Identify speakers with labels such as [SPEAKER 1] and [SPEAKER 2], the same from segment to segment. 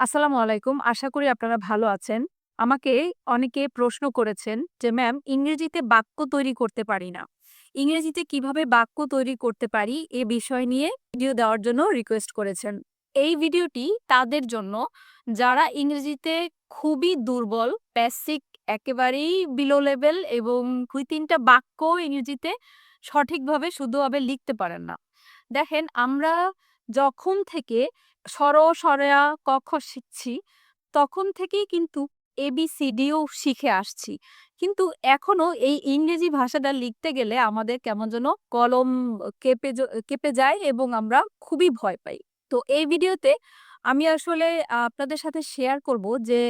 [SPEAKER 1] আসসালামু আলাইকুম। আশা করি আপনারা ভালো আছেন। আমাকে অনেকে প্রশ্ন করেছেন যে, "ম্যাম ইংরেজিতে বাক্য তৈরি করতে পারি না। ইংরেজিতে কীভাবে বাক্য তৈরি করতে পারি?" এ বিষয় নিয়ে ভিডিও দেওয়ার জন্য রিকোয়েস্ট করেছেন। এই ভিডিওটি তাদের জন্য যারা ইংরেজিতে খুবই দুর্বল, বেসিক একেবারেই বিলো লেভেল এবং দুই তিনটা বাক্য ইংরেজিতে সঠিকভাবে শুদ্ধভাবে লিখতে পারেন না। দেখেন আমরা যখন থেকে সর সরয়া কক্ষ শিখছি, তখন থেকেই কিন্তু এবিসিডিও শিখে আসছি। কিন্তু এখনও এই ইংরেজি ভাষাটা লিখতে গেলে আমাদের কেমন যেন কলম কেঁপে কেঁপে যায় এবং আমরা খুবই ভয় পাই। তো এই ভিডিওতে আমি আসলে আপনাদের সাথে শেয়ার করব যে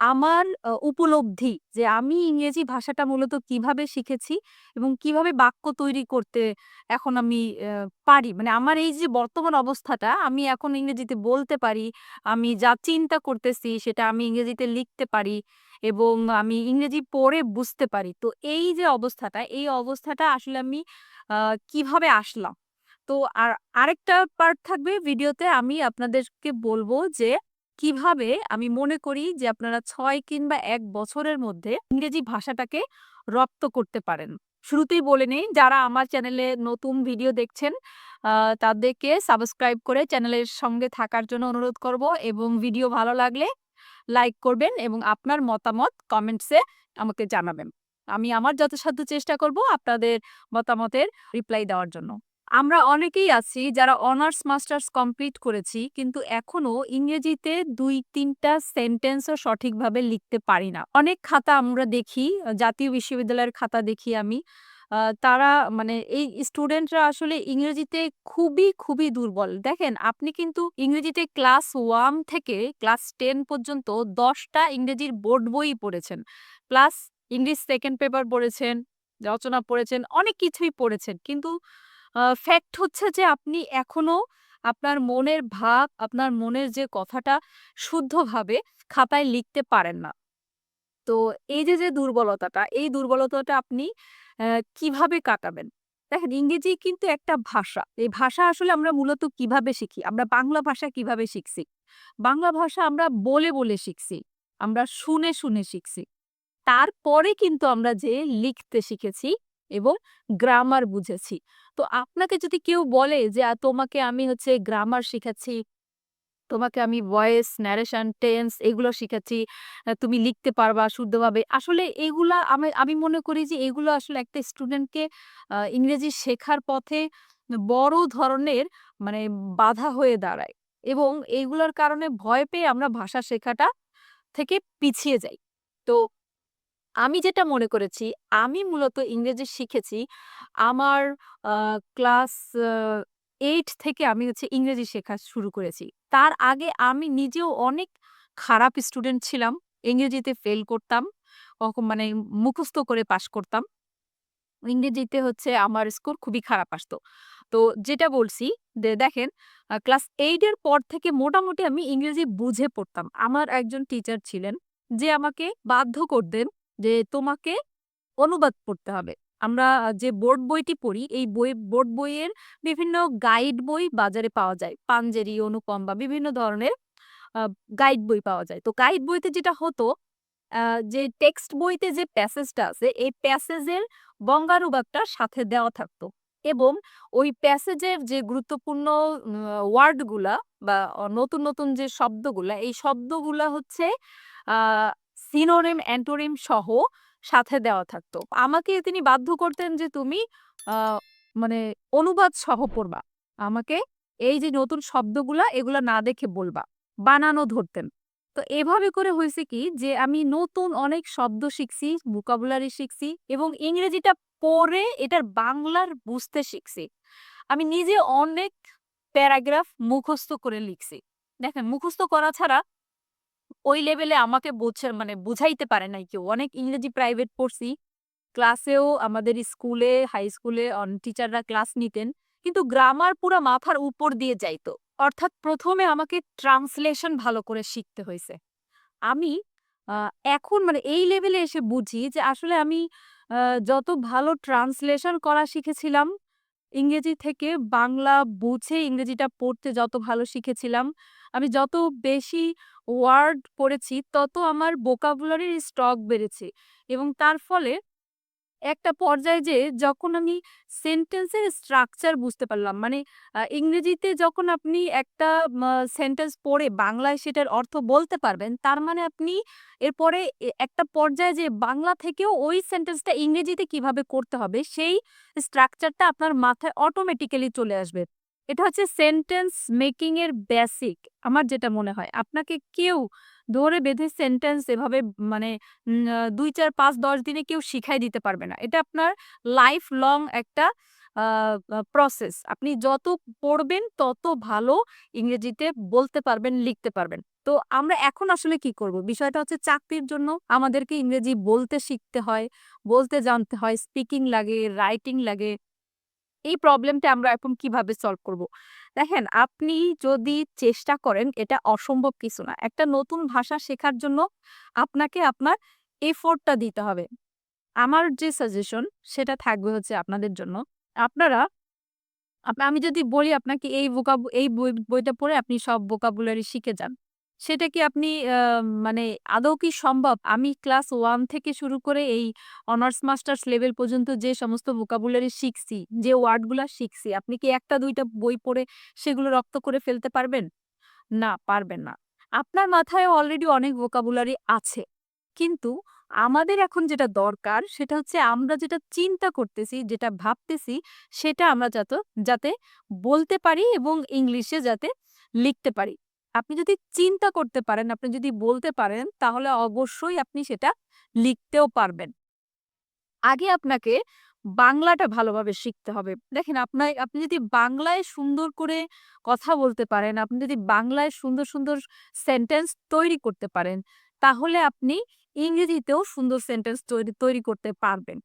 [SPEAKER 1] আমার উপলব্ধি যে আমি ইংরেজি ভাষাটা মূলত কীভাবে শিখেছি এবং কীভাবে বাক্য তৈরি করতে এখন আমি পারি। মানে আমার এই যে বর্তমান অবস্থাটা আমি এখন ইংরেজিতে বলতে পারি। আমি যা চিন্তা করতেছি সেটা আমি ইংরেজিতে লিখতে পারি এবং আমি ইংরেজি পড়ে বুঝতে পারি। তো এই যে অবস্থাটা, এই অবস্থাটা আসলে আমি কীভাবে আসলাম? তো আর আরেকটা পার্ট থাকবে ভিডিওতে আমি আপনাদেরকে বলব যে কীভাবে আমি মনে করি যে আপনারা ছয় কিংবা এক বছরের মধ্যে ইংরেজি ভাষাটাকে রপ্ত করতে পারেন। শুরুতেই বলে নেই, যারা আমার চ্যানেলে নতুন ভিডিও দেখছেন তাদেরকে সাবস্ক্রাইব করে চ্যানেলের সঙ্গে থাকার জন্য অনুরোধ করব এবং ভিডিও ভালো লাগলে লাইক করবেন এবং আপনার মতামত কমেন্টসে আমাকে জানাবেন। আমি আমার যথাসাধ্য চেষ্টা করব আপনাদের মতামতের রিপ্লাই দেওয়ার জন্য। আমরা অনেকেই আছি যারা অনার্স মাস্টার্স কমপ্লিট করেছি কিন্তু এখনও ইংরেজিতে দুই তিনটা সেন্টেন্সও সঠিকভাবে লিখতে পারি না। অনেক খাতা আমরা দেখি, জাতীয় বিশ্ববিদ্যালয়ের খাতা দেখি আমি। তারা মানে এই স্টুডেন্টরা আসলে ইংরেজিতে খুবই, খুবই দুর্বল। দেখেন আপনি কিন্তু ইংরেজিতে ক্লাস 1 থেকে ক্লাস টেন পর্যন্ত দশটা ইংরেজির বোর্ড বই পড়েছেন। প্লাস ইংলিশ সেকেন্ড পেপার পড়েছেন, রচনা পড়েছেন, অনেক কিছুই পড়েছেন। কিন্তু ফ্যাক্ট হচ্ছে যে আপনি এখনও আপনার মনের ভাব, আপনার মনের যে কথাটা শুদ্ধভাবে খাতায় লিখতে পারেন না। তো এই যে, যে দুর্বলতাটা, এই দুর্বলতাটা আপনি কীভাবে কাটাবেন? দেখেন ইংরেজি কিন্তু একটা ভাষা। এই ভাষা আসলে আমরা মূলত কীভাবে শিখি? আমরা বাংলা ভাষা কীভাবে শিখছি? বাংলা ভাষা আমরা বলে, বলে শিখছি। আমরা শুনে, শুনে শিখছি। তারপরে কিন্তু আমরা যে লিখতে শিখেছি এবং গ্রামার বুঝেছি। তো আপনাকে যদি কেউ বলে যে তোমাকে আমি হচ্ছে গ্রামার শিখাচ্ছি, তোমাকে আমি ভয়েস, ন্যারেশন, টেন্স এগুলো শিখাচ্ছি। তুমি লিখতে পারবা শুদ্ধভাবে। আসলে এগুলা আমি আমি মনে করি যে এগুলো আসলে একটা স্টুডেন্টকে ইংরেজি শেখার পথে বড় ধরনের মানে বাধা হয়ে দাঁড়ায় এবং এগুলোর কারণে ভয় পেয়ে আমরা ভাষা শেখাটা থেকে পিছিয়ে যাই। তো আমি যেটা মনে করেছি, আমি মূলত ইংরেজি শিখেছি আমার ক্লাস 8 থেকে আমি হচ্ছে ইংরেজি শেখা শুরু করেছি। তার আগে আমি নিজেও অনেক খারাপ স্টুডেন্ট ছিলাম। ইংরেজিতে ফেল করতাম। মানে মুখস্থ করে পাস করতাম। ইংরেজিতে হচ্ছে আমার স্কোর খুবই খারাপ আসতো। তো যেটা বলছি দেখেন ক্লাস 8 এর পর থেকে মোটামুটি আমি ইংরেজি বুঝে পড়তাম। আমার একজন টিচার ছিলেন যে আমাকে বাধ্য করতেন যে তোমাকে অনুবাদ পড়তে হবে। আমরা যে বোর্ড বইটি পড়ি এই বই বোর্ড বইয়ের বিভিন্ন গাইড বই বাজারে পাওয়া যায়। পাঞ্জেরি, অনুপম বা বিভিন্ন ধরনের গাইড বই পাওয়া যায়। তো গাইড বইতে যেটা হতো যে টেক্সট বইতে যে প্যাসেজটা আছে এই প্যাসেজের বঙ্গানুবাদটা সাথে দেওয়া থাকতো এবং ওই প্যাসেজের যে গুরুত্বপূর্ণ ওয়ার্ডগুলা বা নতুন, নতুন যে শব্দগুলা এই শব্দগুলা হচ্ছে সিনোনিম, অ্যান্টোনিম সহ সাথে দেওয়া থাকতো। আমাকে তিনি বাধ্য করতেন যে তুমি মানে অনুবাদ সহ পড়বা। আমাকে এই যে নতুন শব্দগুলা এগুলা না দেখে বলবা। বানানো ধরতেন। তো এভাবে করে হয়েছে কি যে আমি নতুন অনেক শব্দ শিখছি, ভোকাবুলারি শিখছি এবং ইংরেজিটা পড়ে এটার বাংলার বুঝতে শিখছি। আমি নিজে অনেক প্যারাগ্রাফ মুখস্থ করে লিখছি। দেখেন মুখস্থ করা ছাড়া ওই লেভেলে আমাকে বোঝা মানে বুঝাইতে পারে নাই কেউ। অনেক ইংরেজি প্রাইভেট পড়ছি। ক্লাসেও আমাদের স্কুলে, হাই স্কুলে টিচাররা ক্লাস নিতেন। কিন্তু গ্রামার পুরা মাথার উপর দিয়ে যাইতো। অর্থাৎ প্রথমে আমাকে ট্রান্সলেশন ভালো করে শিখতে হয়েছে আমি এখন মানে এই লেভেলে এসে বুঝি যে আসলে আমি যত ভালো ট্রান্সলেশন করা শিখেছিলাম ইংরেজি থেকে বাংলা বুঝে ইংরেজিটা পড়তে যত ভালো শিখেছিলাম, আমি যত বেশি ওয়ার্ড পড়েছি তত আমার বোকাবুলারির স্টক বেড়েছে এবং তার ফলে একটা পর্যায়ে যেয়ে যখন আমি সেন্টেন্সের স্ট্রাকচার বুঝতে পারলাম মানে ইংরেজিতে যখন আপনি একটা সেন্টেন্স পড়ে বাংলায় সেটার অর্থ বলতে পারবেন, তার মানে আপনি এরপরে একটা পর্যায়ে যে বাংলা থেকেও ওই সেন্টেন্সটা ইংরেজিতে কীভাবে করতে হবে সেই স্ট্রাকচারটা আপনার মাথায় অটোমেটিক্যালি চলে আসবে। এটা হচ্ছে সেন্টেন্স মেকিং এর বেসিক আমার যেটা মনে হয়। আপনাকে কেউ ধরে বেঁধে সেন্টেন্স এভাবে মানে দুই চার পাঁচ দশ দিনে কেউ শিখায় দিতে পারবে না। এটা আপনার লাইফ লং একটা প্রসেস। আপনি যত পড়বেন তত ভালো ইংরেজিতে বলতে পারবেন, লিখতে পারবেন। তো আমরা এখন আসলে কি করব? বিষয়টা হচ্ছে চাকরির জন্য আমাদেরকে ইংরেজি বলতে শিখতে হয়, বলতে জানতে হয়, স্পিকিং লাগে, রাইটিং লাগে। এই প্রবলেমটা আমরা এখন কীভাবে সলভ করব? দেখেন, আপনি যদি চেষ্টা করেন, এটা অসম্ভব কিছু না। একটা নতুন ভাষা শেখার জন্য আপনাকে আপনার এফোর্টটা দিতে হবে। আমার যে সাজেশন, সেটা থাকবে হচ্ছে আপনাদের জন্য। আপনারা আমি যদি বলি আপনাকে এই ভোকাব, এই বই, বইটা পড়ে আপনি সব ভোকাবুলারি শিখে যান। সেটা কি আপনি মানে আদৌ কি সম্ভব? আমি ক্লাস 1 থেকে শুরু করে এই অনার্স মাস্টার্স লেভেল পর্যন্ত যে সমস্ত ভোকাবুলারি শিখছি, যে ওয়ার্ডগুলা শিখছি, আপনি কি ১ টা ২ টা বই পড়ে সেগুলো রপ্ত করে ফেলতে পারবেন? না, পারবেন না। আপনার মাথায় অলরেডি অনেক ভোকাবুলারি আছে। কিন্তু আমাদের এখন যেটা দরকার সেটা হচ্ছে আমরা যেটা চিন্তা করতেছি, যেটা ভাবতেছি সেটা আমরা যাতে যাতে বলতে পারি এবং ইংলিশে যাতে লিখতে পারি। আপনি যদি চিন্তা করতে পারেন, আপনি যদি বলতে পারেন তাহলে অবশ্যই আপনি সেটা লিখতেও পারবেন। আগে আপনাকে বাংলাটা ভালোভাবে শিখতে হবে। দেখেন আপনার আপনি যদি বাংলায় সুন্দর করে কথা বলতে পারেন, আপনি যদি বাংলায় সুন্দর, সুন্দর সেন্টেন্স তৈরি করতে পারেন, তাহলে আপনি ইংরেজিতেও সুন্দর সেন্টেন্স তৈরি তৈরি করতে পারবেন।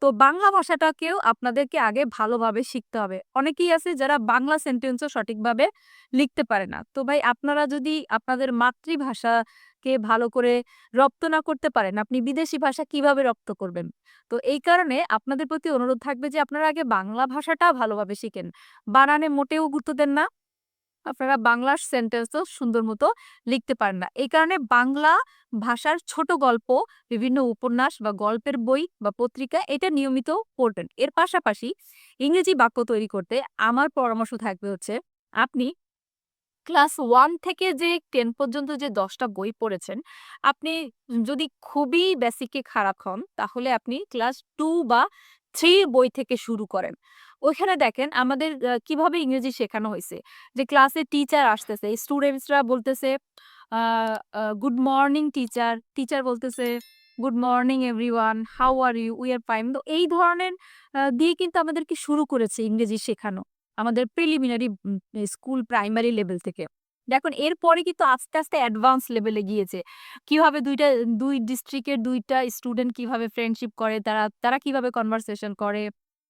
[SPEAKER 1] তো বাংলা ভাষাটাকেও আপনাদেরকে আগে ভালোভাবে শিখতে হবে। অনেকেই আছে যারা বাংলা সেন্টেন্সও সঠিকভাবে লিখতে পারে না। তো ভাই আপনারা যদি আপনাদের মাতৃভাষাকে ভালো করে রপ্ত না করতে পারেন, আপনি বিদেশি ভাষা কীভাবে রপ্ত করবেন? তো এই কারণে আপনাদের প্রতি অনুরোধ থাকবে যে আপনারা আগে বাংলা ভাষাটা ভালোভাবে শিখেন। বানানে মোটেও গুরুত্ব দেন না। আপনারা বাংলার সেন্টেন্সও সুন্দর মতো লিখতে পারেন না। এই কারণে বাংলা ভাষার ছোট গল্প, বিভিন্ন উপন্যাস বা গল্পের বই বা পত্রিকা এটা নিয়মিত পড়বেন। এর পাশাপাশি ইংরেজি বাক্য তৈরি করতে আমার পরামর্শ থাকবে হচ্ছে আপনি ক্লাস ওয়ান থেকে যে টেন পর্যন্ত যে দশটা বই পড়েছেন, আপনি যদি খুবই বেসিকে খারাপ হন, তাহলে আপনি ক্লাস টু বা 3 বই থেকে শুরু করেন। ওইখানে দেখেন আমাদের কীভাবে ইংরেজি শেখানো হয়েছে যে ক্লাসে টিচার আসতেছে, স্টুডেন্টসরা বলতেছে গুড মর্নিং টিচার, টিচার বলতেছে good morning everyone, how are you? We are fine. তো এই ধরনের দিয়ে কিন্তু আমাদেরকে শুরু করেছে ইংরেজি শেখানো। আমাদের প্রিলিমিনারি স্কুল প্রাইমারি লেভেল থেকে। দেখুন এরপরে কিন্তু আস্তে, আস্তে অ্যাডভান্স লেভেলে গিয়েছে। কীভাবে দুইটা দুই ডিস্ট্রিক্টের দুইটা স্টুডেন্ট কীভাবে ফ্রেন্ডশিপ করে, তারা তারা কীভাবে কনভারসেশন করে।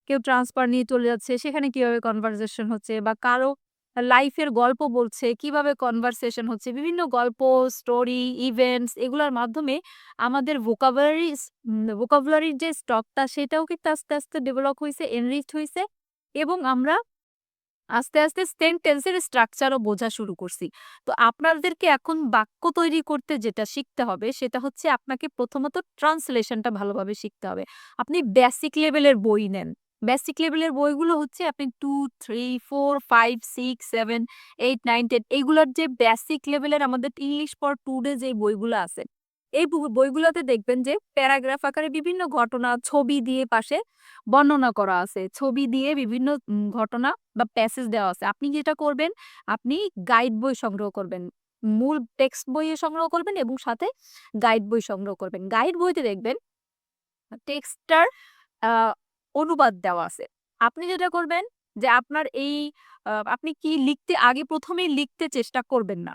[SPEAKER 1] কেউ ট্রান্সফার নিয়ে চলে যাচ্ছে, সেখানে কীভাবে কনভারসেশন হচ্ছে বা কারও লাইফের গল্প বলছে, কীভাবে কনভারসেশন হচ্ছে। বিভিন্ন গল্প, স্টোরি, ইভেন্টস এগুলোর মাধ্যমে আমাদের ভোকাবুলারিস উম ভোকাবুলারির যে স্টকটা সেটাও কিন্তু আস্তে, আস্তে ডেভেলপ হয়েছে এনরিচড হয়েছে এবং আমরা আস্তে, আস্তে সেন্টেন্সের স্ট্রাকচারও বোঝা শুরু করছি। তো আপনাদেরকে এখন বাক্য তৈরি করতে যেটা শিখতে হবে সেটা হচ্ছে আপনাকে প্রথমত ট্রান্সলেশনটা ভালোভাবে শিখতে হবে। আপনি বেসিক লেভেলের বই নেন। বেসিক লেভেলের বইগুলো হচ্ছে আপনি 2, 3, 4, 5, 6, 7, 8, 9, 10 এইগুলোর যে বেসিক লেভেলের আমাদের ইংলিশ ফর টুডে যে বইগুলো আছে, এই বইগুলোতে দেখবেন যে প্যারাগ্রাফ আকারে বিভিন্ন ঘটনা ছবি দিয়ে পাশে বর্ণনা করা আছে। ছবি দিয়ে বিভিন্ন ঘটনা বা প্যাসেজ দেওয়া আছে। আপনি যেটা করবেন, আপনি গাইড বই সংগ্রহ করবেন। মূল টেক্সট বইয়ে সংগ্রহ করবেন এবং সাথে গাইড বই সংগ্রহ করবেন। গাইড বইতে দেখবেন টেক্সটটার অনুবাদ দেওয়া আছে। আপনি যেটা করবেন যে আপনার এই আপনি কি লিখতে আগে প্রথমেই লিখতে চেষ্টা করবেন না।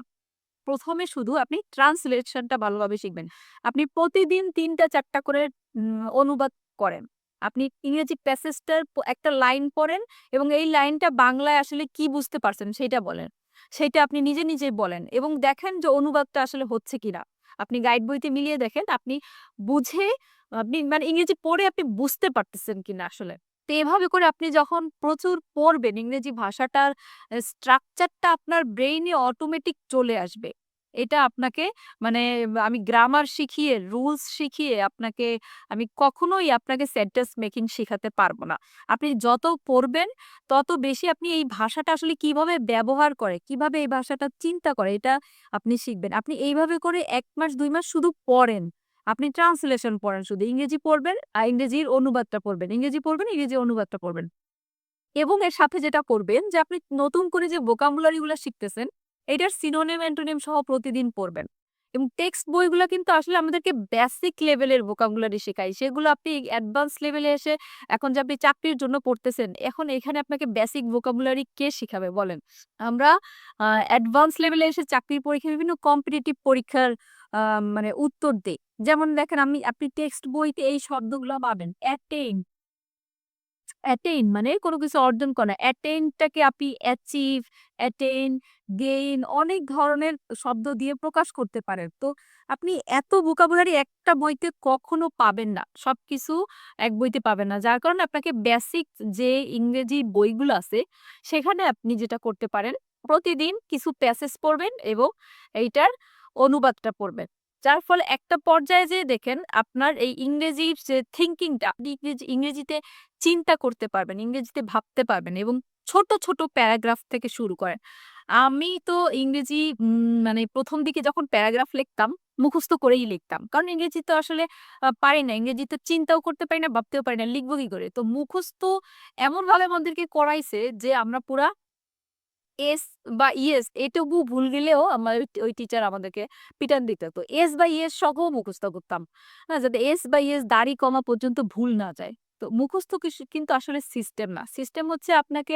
[SPEAKER 1] ১ম এ শুধু আপনি ট্রান্সলেশনটা ভালোভাবে শিখবেন। আপনি প্রতিদিন ৩ টা ৪ টা করে অনুবাদ করেন। আপনি ইংরেজি প্যাসেজটার একটা লাইন পড়েন এবং এই লাইনটা বাংলায় আসলে কি বুঝতে পারছেন সেইটা বলেন। সেইটা আপনি নিজে, নিজে বলেন এবং দেখেন যে অনুবাদটা আসলে হচ্ছে কিনা। আপনি গাইড বইতে মিলিয়ে দেখেন আপনি বুঝে আপনি মানে ইংরেজি পড়ে আপনি বুঝতে পারতেছেন কিনা আসলে। তো এভাবে করে আপনি যখন প্রচুর পড়বেন ইংরেজি ভাষাটার স্ট্রাকচারটা আপনার ব্রেইনে অটোমেটিক চলে আসবে। এটা আপনাকে মানে আমি গ্রামার শিখিয়ে, রুলস শিখিয়ে আপনাকে আমি কখনোই আপনাকে সেন্টেন্স মেকিং শিখাতে পারব না। আপনি যত পড়বেন, তত বেশি আপনি এই ভাষাটা আসলে কীভাবে ব্যবহার করে, কীভাবে এই ভাষাটা চিন্তা করে, এটা আপনি শিখবেন। আপনি এইভাবে করে এক মাস দুই মাস শুধু পড়েন। আপনি ট্রান্সলেশন পড়েন শুধু। ইংরেজি পড়বেন, আর ইংরেজির অনুবাদটা পড়বেন। ইংরেজি পড়বেন, ইংরেজি অনুবাদটা পড়বেন। এবং এর সাথে যেটা করবেন যে আপনি নতুন করে যে ভোকাবুলারিগুলো শিখতেছেন, এটার সিনোনেম অ্যান্টোনেম সহ প্রতিদিন পড়বেন। এবং টেক্সট বইগুলো কিন্তু আসলে আমাদেরকে বেসিক লেভেলের ভোকাবুলারি শেখায়। সেগুলো আপনি অ্যাডভান্স লেভেলে এসে এখন যে আপনি চাকরির জন্য পড়তেছেন, এখন এখানে আপনাকে বেসিক ভোকাবুলারি কে শেখাবে বলেন? আমরা অ্যাডভান্স লেভেলে এসে চাকরির পরীক্ষা বিভিন্ন কম্পিটিটিভ পরীক্ষার মানে উত্তর দেই। যেমন দেখেন আমি আপনি টেক্সট বইতে এই শব্দগুলো পাবেন। অ্যাটেইন অ্যাটেইন মানে কোনো কিছু অর্জন করা। অ্যাটেইনটাকে আপনি অ্যাচিভ, অ্যাটেইন, গেইন অনেক ধরনের শব্দ দিয়ে প্রকাশ করতে পারেন। তো আপনি এত ভোকাবুলারি একটা বইতে কখনো পাবেন না। সব কিছু এক বইতে পাবেন না। যার কারণে আপনাকে বেসিক যে ইংরেজি বইগুলো আছে, সেখানে আপনি যেটা করতে পারেন, প্রতিদিন কিছু প্যাসেজ পড়বেন এবং এইটার অনুবাদটা পড়বেন। যার ফলে একটা পর্যায়ে যেয়ে দেখেন আপনার এই ইংরেজির যে থিঙ্কিংটা আপনি ইংরেজি ইংরেজিতে চিন্তা করতে পারবেন, ইংরেজিতে ভাবতে পারবেন এবং ছোট, ছোট প্যারাগ্রাফ থেকে শুরু করেন। আমি তো ইংরেজি মানে প্রথম দিকে যখন প্যারাগ্রাফ লিখতাম, মুখস্থ করেই লিখতাম। কারণ ইংরেজি তো আসলে পারি না। ইংরেজিতে চিন্তাও করতে পারি না, ভাবতেও পারি না। লিখব কি করে? তো মুখস্থ এমনভাবে আমাদেরকে করাইছে যে আমরা পুরা এস বা ইয়েস এটুকু ভুল গেলেও আমার ওই টিচার আমাদেরকে পিটান দিত। তো এস বা ইয়েস সহ মুখস্থ করতাম। হ্যাঁ? যাতে এস বা ইয়েস দাড়ি কমা পর্যন্ত ভুল না যায়। তো মুখস্থ কিন্তু আসলে সিস্টেম না। সিস্টেম হচ্ছে আপনাকে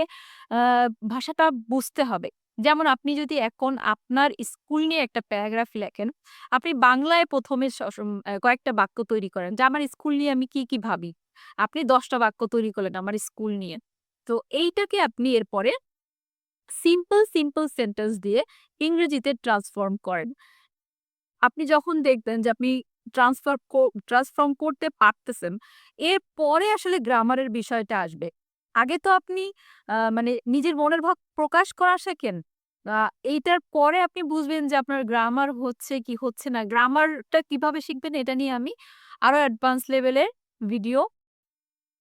[SPEAKER 1] ভাষাটা বুঝতে হবে। যেমন আপনি যদি এখন আপনার স্কুল নিয়ে একটা প্যারাগ্রাফ লেখেন, আপনি বাংলায় ১ম এ স সম অ্যা কয়েকটা বাক্য তৈরি করেন যে আমার স্কুল নিয়ে আমি কি, কি ভাবি। আপনি দশটা বাক্য তৈরি করলেন আমার স্কুল নিয়ে। তো এইটাকে আপনি এরপরে সিম্পল, সিম্পল সেন্টেন্স দিয়ে ইংরেজিতে ট্রান্সফর্ম করেন। আপনি যখন দেখবেন যে আপনি ট্রান্সফার কো ট্রান্সফর্ম করতে পারতেছেন, এরপরে আসলে গ্রামারের বিষয়টা আসবে। আগে তো আপনি মানে নিজের মনের ভাব প্রকাশ করা শেখেন। এইটার পরে আপনি বুঝবেন যে আপনার গ্রামার হচ্ছে কি হচ্ছে না। গ্রামারটা কীভাবে শিখবেন এটা নিয়ে আমি আরও অ্যাডভান্স লেভেলের ভিডিও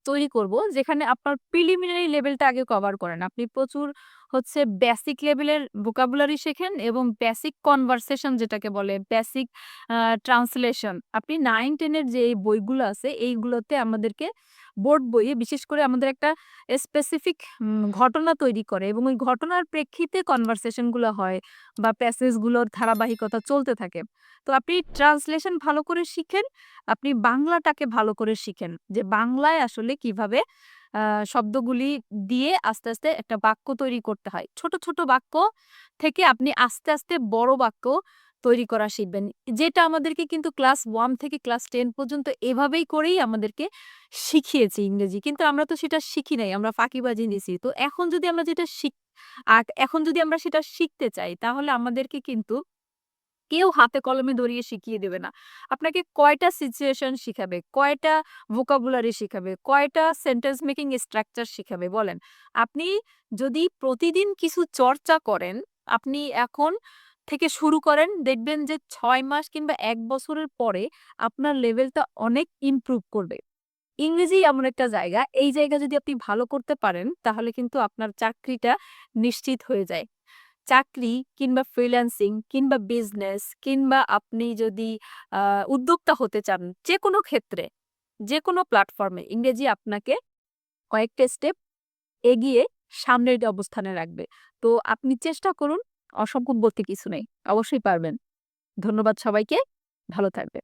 [SPEAKER 1] তৈরি করব। যেখানে আপনার প্রিলিমিনারি লেভেলটা আগে কভার করেন। আপনি প্রচুর হচ্ছে বেসিক লেভেলের ভোকাবুলারি শেখেন এবং বেসিক কনভারসেশন যেটাকে বলে, বেসিক ট্রান্সলেশন। আপনি 9-10 এর যে বইগুলো আছে, এইগুলোতে আমাদেরকে বোর্ড বইয়ে বিশেষ করে আমাদের একটা স্পেসিফিক ঘটনা তৈরি করে এবং ওই ঘটনার প্রেক্ষিতে কনভারসেশনগুলো হয় বা প্যাসেজগুলোর ধারাবাহিকতা চলতে থাকে। তো আপনি ট্রান্সলেশন ভালো করে শিখেন, আপনি বাংলাটাকে ভালো করে শিখেন। যে বাংলায় আসলে কীভাবে শব্দগুলি দিয়ে আস্তে, আস্তে একটা বাক্য তৈরি করতে হয়। ছোট, ছোট বাক্য থেকে আপনি আস্তে, আস্তে বড় বাক্য তৈরি করা শিখবেন। যেটা আমাদেরকে কিন্তু ক্লাস ওয়ান থেকে ক্লাস টেন পর্যন্ত এভাবেই করেই আমাদেরকে শিখিয়েছে ইংরেজি। কিন্তু আমরা তো সেটা শিখি নাই। আমরা ফাঁকিবাজি নিছি। তো এখন যদি আমরা যেটা শিখ এখন যদি আমরা সেটা শিখতে চাই, তাহলে আমাদেরকে কিন্তু কেউ হাতে কলমে ধরিয়ে শিখিয়ে দেবে না। আপনাকে কয়টা সিচুয়েশন শিখাবে, কয়টা ভোকাবুলারি শিখাবে, কয়টা সেন্টেন্স মেকিং স্ট্রাকচার শিখাবে বলেন? আপনি যদি প্রতিদিন কিছু চর্চা করেন, আপনি এখন থেকে শুরু করেন, দেখবেন যে ছয় মাস কিংবা এক বছরের পরে আপনার লেভেলটা অনেক ইমপ্রুভ করবে। ইংরেজি এমন একটা জায়গা, এই জায়গা যদি আপনি ভালো করতে পারেন, তাহলে কিন্তু আপনার চাকরিটা নিশ্চিত হয়ে যায়। চাকরি কিংবা ফ্রিল্যান্সিং কিংবা বিজনেস কিংবা আপনি যদি উদ্যোক্তা হতে চান, যেকোনো ক্ষেত্রে, যেকোনো প্ল্যাটফর্মে ইংরেজি আপনাকে কয়েকটা স্টেপ এগিয়ে সামনের অবস্থানে রাখবে। তো আপনি চেষ্টা করুন, অসম্ভব বলতে কিছু নেই। অবশ্যই পারবেন। ধন্যবাদ সবাইকে। ভালো থাকবেন।